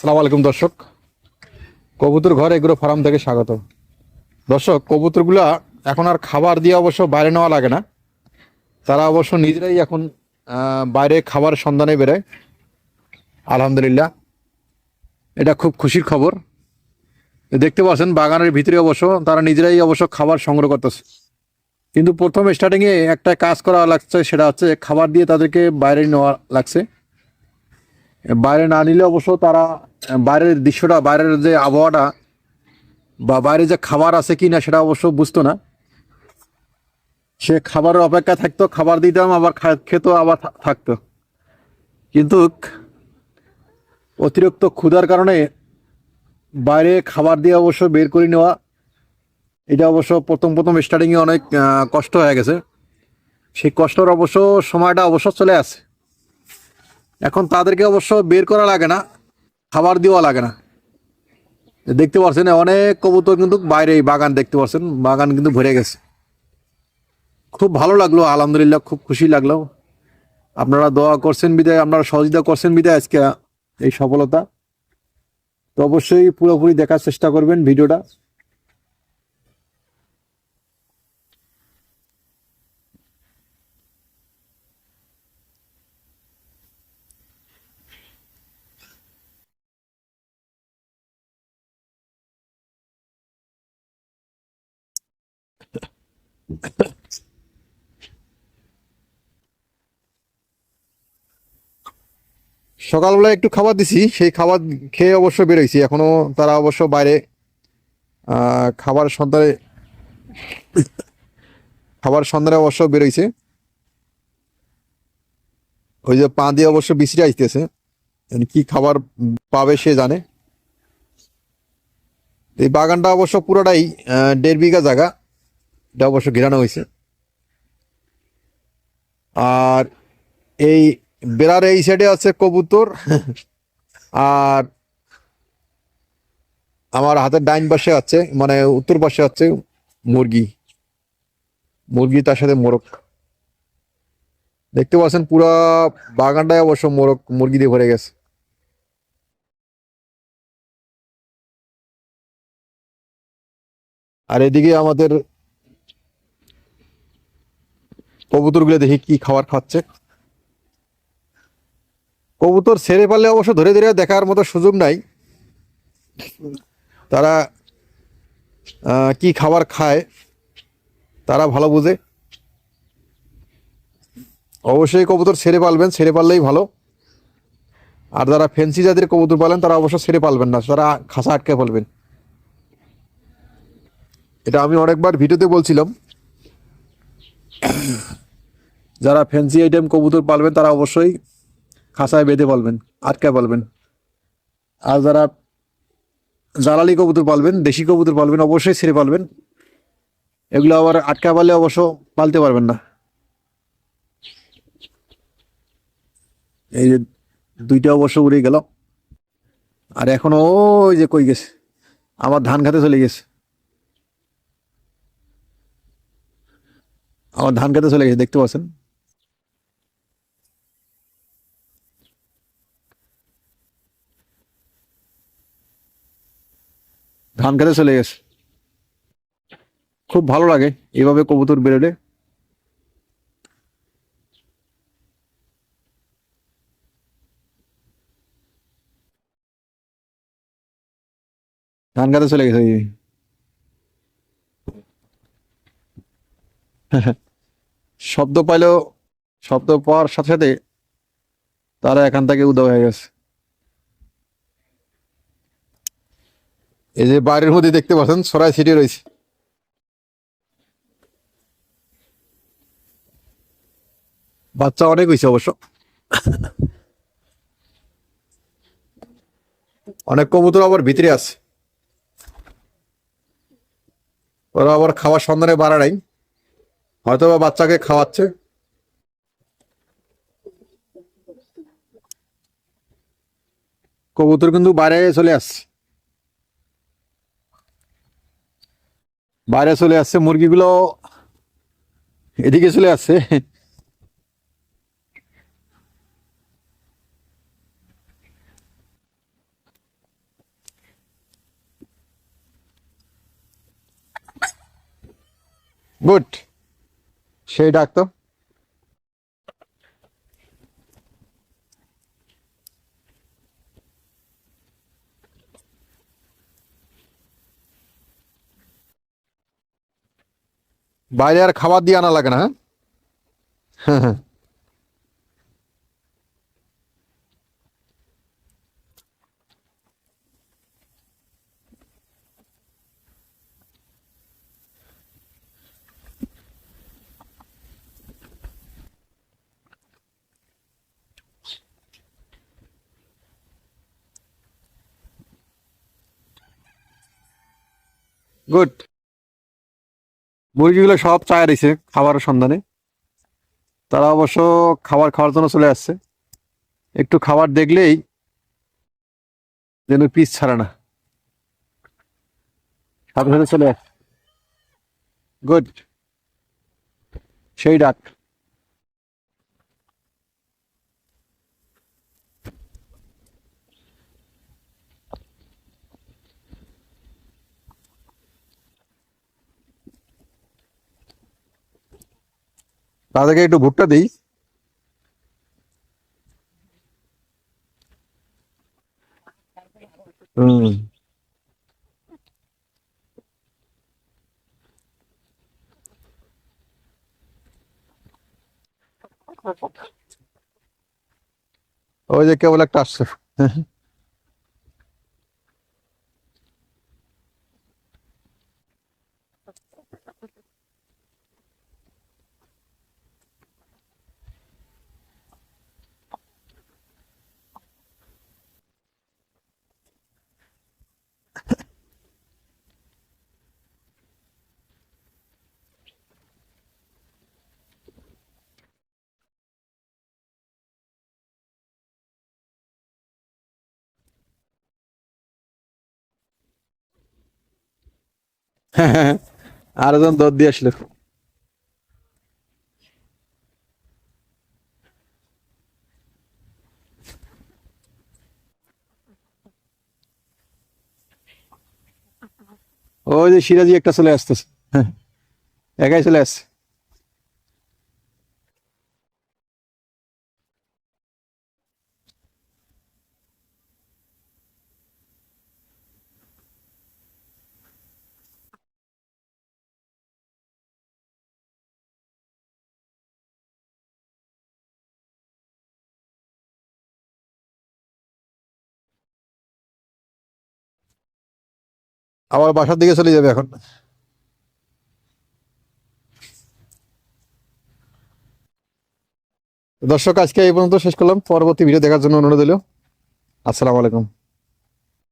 সালাম আলাইকুম, দর্শক। কবুতর ঘর এগুলো ফার্ম থেকে স্বাগত। দর্শক, কবুতরগুলা এখন আর খাবার দিয়ে অবশ্য বাইরে নেওয়া লাগে না। তারা অবশ্য নিজেরাই এখন বাইরে খাবার সন্ধানে বেরোয়। আলহামদুলিল্লাহ। এটা খুব খুশির খবর। দেখতে পাচ্ছেন, বাগানের ভিতরে অবশ্য তারা নিজেরাই অবশ্য খাবার সংগ্রহ করতেছে। কিন্তু প্রথম স্টার্টিংয়ে একটা কাজ করা লাগছে, সেটা হচ্ছে খাবার দিয়ে তাদেরকে বাইরে নেওয়া লাগছে। বাইরে না নিলে অবশ্য তারা বাইরের দৃশ্যটা, বাইরের যে আবহাওয়াটা বা বাইরে যে খাবার আছে কি না সেটা অবশ্য বুঝতো না। সে খাবারের অপেক্ষা থাকতো, খাবার দিতাম আবার খেত আবার থাকতো। কিন্তু অতিরিক্ত ক্ষুধার কারণে বাইরে খাবার দিয়ে অবশ্য বের করে নেওয়া, এটা অবশ্য প্রথম প্রথম স্টার্টিংয়ে অনেক কষ্ট হয়ে গেছে। সেই কষ্টর অবশ্য সময়টা অবশ্য চলে আসে। এখন তাদেরকে অবশ্য বের করা লাগে না, খাবার দেওয়া লাগে না। দেখতে পাচ্ছেন অনেক কবুতর কিন্তু বাইরে বাগান দেখতে পাচ্ছেন বাগান কিন্তু ভরে গেছে। খুব ভালো লাগল, আলহামদুলিল্লাহ খুব খুশি লাগল। আপনারা দোয়া করছেন বিদায়, আপনারা সহযোগিতা করছেন বিদায় আজকে এই সফলতা। তো অবশ্যই পুরোপুরি দেখার চেষ্টা করবেন ভিডিওটা। সকালবেলা একটু খাবার দিছি, সেই খাবার খেয়ে অবশ্য বেরোইছি। এখনও তারা অবশ্য বাইরে খাবার সন্ধানে খাবার সন্ধানে অবশ্য বেরোইছে। ওই যে পা দিয়ে অবশ্য বিশ্রি আসতেছে কি খাবার পাবে সে জানে। এই বাগানটা অবশ্য পুরোটাই দেড় বিঘা জায়গা। এটা অবশ্য ঘেরানো হয়েছে আর এই বেড়ার এই সাইডে আছে কবুতর, আর আমার হাতের ডাইন পাশে আছে মানে উত্তর পাশে আছে মুরগি। মুরগি তার সাথে মোরগ। দেখতে পাচ্ছেন পুরা বাগানটাই অবশ্য মোরগ, মুরগি দিয়ে ভরে গেছে। আর এদিকে আমাদের কবুতরগুলো দেখি কি খাবার খাচ্ছে। কবুতর ছেড়ে পারলে অবশ্য ধরে ধরে দেখার মতো সুযোগ নাই। তারা কি খাবার খায়, তারা ভালো বুঝে। অবশ্যই কবুতর ছেড়ে পালবেন, ছেড়ে পারলেই ভালো। আর যারা ফেন্সি জাতের কবুতর পালেন, তারা অবশ্য ছেড়ে পালবেন না, তারা খাসা আটকে ফেলবেন। এটা আমি অনেকবার ভিডিওতে বলছিলাম। যারা ফ্যান্সি আইটেম কবুতর পালবেন, তারা অবশ্যই খাঁচায় বেঁধে পালবেন আটকে পালবেন আর যারা জ্বালালি কবুতর পালবেন, দেশি কবুতর পালবেন, অবশ্যই ছেড়ে পালবেন এগুলো আবার আটকা পালে অবশ্য পালতে পারবেন না। এই যে দুইটা অবশ্য উড়ে গেল। আর এখন ওই যে কই গেছে? আমার ধান খাতে চলে গেছে। আমার ধান খেতে চলে গেছে, দেখতে পাচ্ছেন? ধান খেতে চলে গেছে। খুব ভালো লাগে এভাবে কবুতর বেরোলে। ধান খেতে চলে গেছে। শব্দ পাইলেও, শব্দ পাওয়ার সাথে সাথে তারা এখান থেকে উদয় হয়ে গেছে। এই যে বাড়ির মধ্যে দেখতে পাচ্ছেন, সরাই ছিটিয়ে রয়েছে। বাচ্চা অনেক হয়েছে অবশ্য। অনেক কবুতর আবার ভিতরে আছে। ওরা আবার খাওয়ার সন্ধানে বাড়া নাই। হয়তো বা বাচ্চাকে খাওয়াচ্ছে। কবুতর কিন্তু বাইরে চলে আসছে। বাইরে চলে আসছে মুরগিগুলো এদিকে চলে আসছে। গুড সেই ডাক্তার বাইরে আর খাবার দিয়ে আনা লাগে না হ্যাঁ? হ্যাঁ গুড মুরগিগুলো সব চায় রয়েছে খাবারের সন্ধানে। তারা অবশ্য খাবার খাওয়ার জন্য চলে আসছে। একটু খাবার দেখলেই যেন পিস ছাড়ে না। সাথে সাথে চলে আসছে গুড। সেই ডাক। তাদেরকে একটু ভুট্টা দিই। হুম। ওই যে কেবল একটা আসছে। আর একজন দর দিয়ে আসলো। ওই যে সিরাজি একটা চলে আসতেছে। হ্যাঁ, একাই চলে আসছে। আবার বাসার দিকে চলে যাবে এখন। দর্শক, আজকে এই পর্যন্ত শেষ করলাম। পরবর্তী ভিডিও দেখার জন্য অনুরোধ দিল আসসালামু আলাইকুম।